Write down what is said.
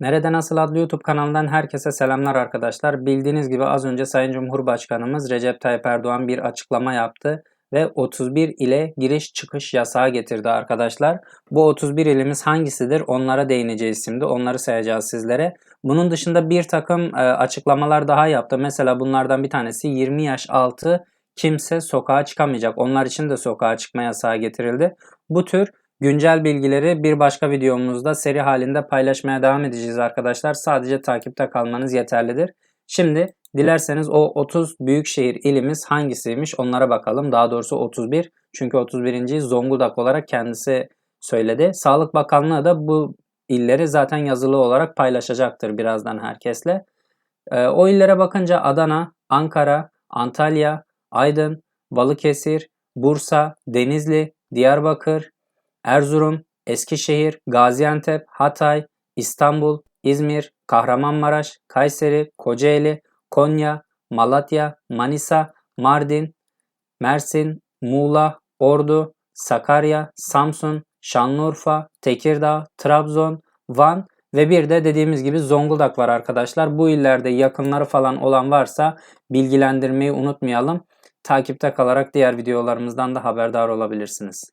Nerede Nasıl adlı YouTube kanalından herkese selamlar arkadaşlar. Bildiğiniz gibi az önce Sayın Cumhurbaşkanımız Recep Tayyip Erdoğan bir açıklama yaptı ve 31 ile giriş çıkış yasağı getirdi arkadaşlar. Bu 31 ilimiz hangisidir onlara değineceğiz şimdi. Onları sayacağız sizlere. Bunun dışında bir takım e, açıklamalar daha yaptı. Mesela bunlardan bir tanesi 20 yaş altı kimse sokağa çıkamayacak. Onlar için de sokağa çıkma yasağı getirildi. Bu tür Güncel bilgileri bir başka videomuzda seri halinde paylaşmaya devam edeceğiz arkadaşlar. Sadece takipte kalmanız yeterlidir. Şimdi dilerseniz o 30 büyükşehir ilimiz hangisiymiş onlara bakalım. Daha doğrusu 31. Çünkü 31. Zonguldak olarak kendisi söyledi. Sağlık Bakanlığı da bu illeri zaten yazılı olarak paylaşacaktır birazdan herkesle. E, o illere bakınca Adana, Ankara, Antalya, Aydın, Balıkesir, Bursa, Denizli, Diyarbakır, Erzurum, Eskişehir, Gaziantep, Hatay, İstanbul, İzmir, Kahramanmaraş, Kayseri, Kocaeli, Konya, Malatya, Manisa, Mardin, Mersin, Muğla, Ordu, Sakarya, Samsun, Şanlıurfa, Tekirdağ, Trabzon, Van ve bir de dediğimiz gibi Zonguldak var arkadaşlar. Bu illerde yakınları falan olan varsa bilgilendirmeyi unutmayalım. Takipte kalarak diğer videolarımızdan da haberdar olabilirsiniz.